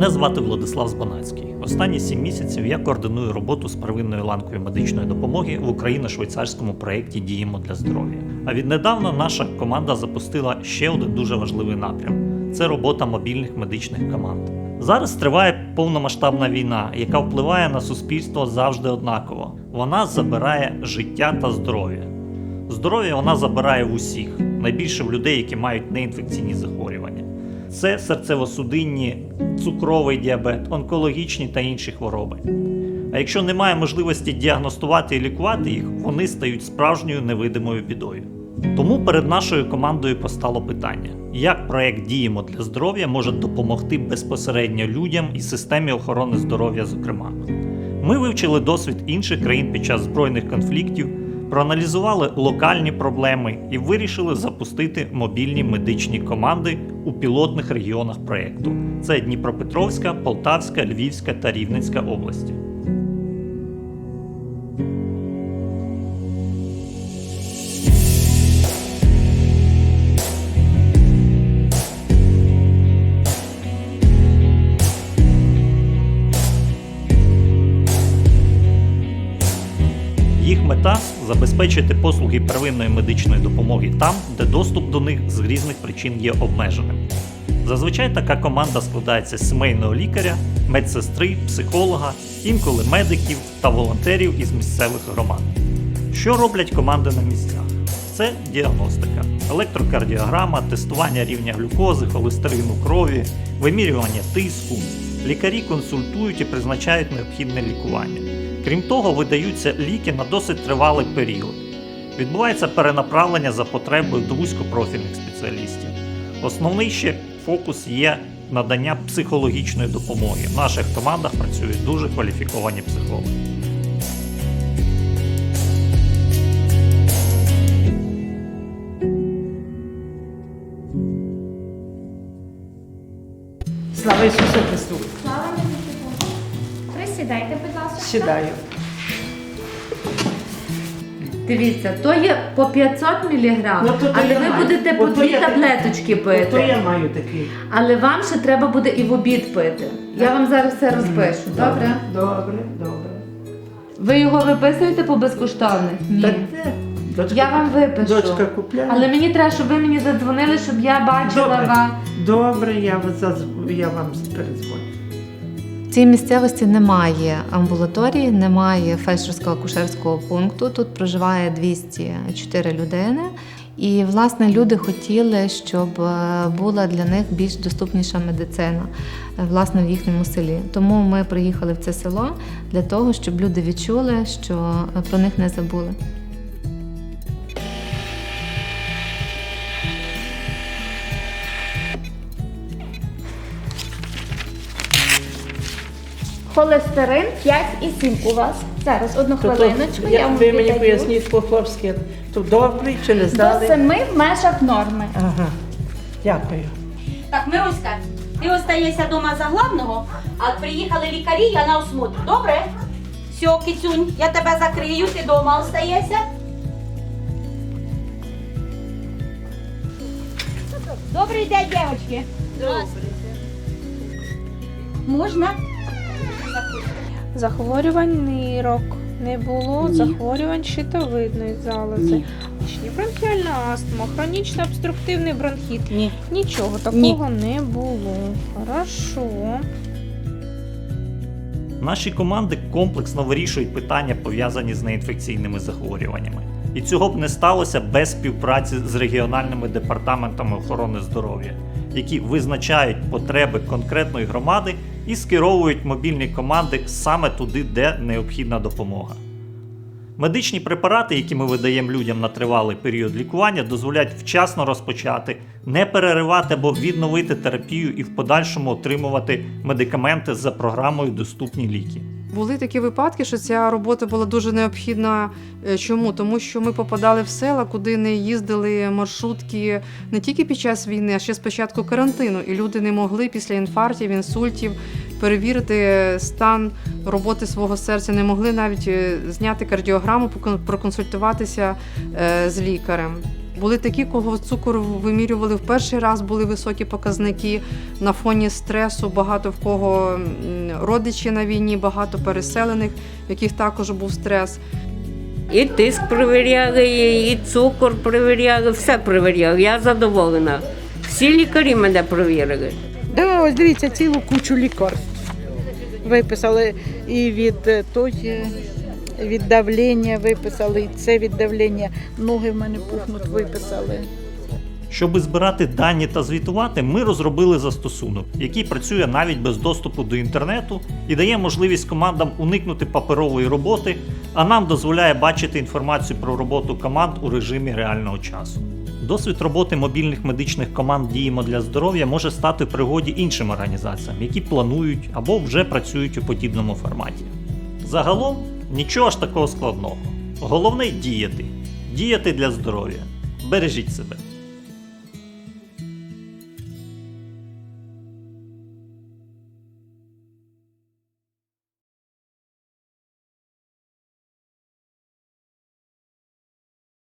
Мене звати Владислав Збанацький. Останні сім місяців я координую роботу з первинною ланкою медичної допомоги в україно-швейцарському проєкті Діємо для здоров'я. А віднедавна наша команда запустила ще один дуже важливий напрям це робота мобільних медичних команд. Зараз триває повномасштабна війна, яка впливає на суспільство завжди однаково. Вона забирає життя та здоров'я. Здоров'я вона забирає в усіх, найбільше в людей, які мають неінфекційні захворювання. Це серцево-судинні, цукровий діабет, онкологічні та інші хвороби. А якщо немає можливості діагностувати і лікувати їх, вони стають справжньою невидимою бідою. Тому перед нашою командою постало питання: як проект Діємо для здоров'я може допомогти безпосередньо людям і системі охорони здоров'я, зокрема. Ми вивчили досвід інших країн під час збройних конфліктів, проаналізували локальні проблеми і вирішили запустити мобільні медичні команди у пілотних регіонах проєкту. Це Дніпропетровська, Полтавська, Львівська та Рівненська області. Мета забезпечити послуги первинної медичної допомоги там, де доступ до них з різних причин є обмеженим. Зазвичай така команда складається з сімейного лікаря, медсестри, психолога, інколи медиків та волонтерів із місцевих громад. Що роблять команди на місцях? Це діагностика, електрокардіограма, тестування рівня глюкози, холестерину крові, вимірювання тиску. Лікарі консультують і призначають необхідне лікування. Крім того, видаються ліки на досить тривалий період. Відбувається перенаправлення за потребою до вузькопрофільних спеціалістів. Основний ще фокус є надання психологічної допомоги. В наших командах працюють дуже кваліфіковані психологи. Слава Ісусу Христу! Присідайте, будь ласка. Сідаю. Дивіться, то є по 500 мг, Ну, то- то але я ви маю. будете по Ото дві я- таблеточки пити. То я маю такий. Але вам ще треба буде і в обід пити. Я вам зараз все розпишу, добре? Добре, добре. Ви його виписуєте по безкоштовних? Ні. Та де? Дочка, Я вам випишу. Дочка купляє. Але мені треба, щоб ви мені задзвонили, щоб я бачила Добре. вас. Добре, я, вас зазв- я вам передзвоню. В цій місцевості немає амбулаторії, немає фельдшерсько-акушерського пункту. Тут проживає 204 людини. І власне люди хотіли, щоб е, була для них більш доступніша медицина е, власне в їхньому селі. Тому ми приїхали в це село для того, щоб люди відчули, що е, про них не забули. Холестерин 5,7 у вас. Зараз, одну То- хвилиночку, я, я, вам ви мені віддаю. поясніть по-хлопськи, то добрий чи не До здали? 7 в межах норми. Ага, дякую. Так, Мируська, ти остаєшся вдома за главного, а приїхали лікарі, я на осмотр. Добре? Все, кицюнь, я тебе закрию, ти вдома остаєшся. Добрий день, дівчатки. Можна? Захворювань нирок не було, захворювань щитовидної залози, бронхіальна астма, хронічно обструктивний бронхіт. Ні. Нічого такого не було. Хорошо. Наші команди комплексно вирішують питання, пов'язані з неінфекційними захворюваннями. І цього б не сталося без співпраці з регіональними департаментами охорони здоров'я, які визначають потреби конкретної громади і скеровують мобільні команди саме туди, де необхідна допомога. Медичні препарати, які ми видаємо людям на тривалий період лікування, дозволяють вчасно розпочати, не переривати або відновити терапію і в подальшому отримувати медикаменти за програмою Доступні ліки. Були такі випадки, що ця робота була дуже необхідна. Е, Чому? Тому що ми попадали в села, куди не їздили маршрутки не тільки під час війни, а ще з початку карантину. І люди не могли після інфарктів, інсультів перевірити стан роботи свого серця, не могли навіть е, зняти кардіограму, проконсультуватися е, з лікарем. Були такі, кого цукор вимірювали в перший раз, були високі показники на фоні стресу. Багато в кого родичі на війні, багато переселених, в яких також був стрес. І тиск перевіряли, і цукор перевіряли, все перевіряли. Я задоволена. Всі лікарі мене перевірили. Да, ось дивіться, цілу кучу лікарств виписали і від е, той, е, від давлення виписали, і це від давлення. Ноги в мене пухнуть, виписали. Щоби збирати дані та звітувати, ми розробили застосунок, який працює навіть без доступу до інтернету і дає можливість командам уникнути паперової роботи, а нам дозволяє бачити інформацію про роботу команд у режимі реального часу. Досвід роботи мобільних медичних команд Діємо для здоров'я може стати в пригоді іншим організаціям, які планують або вже працюють у подібному форматі. Загалом нічого ж такого складного. Головне діяти. Діяти для здоров'я. Бережіть себе.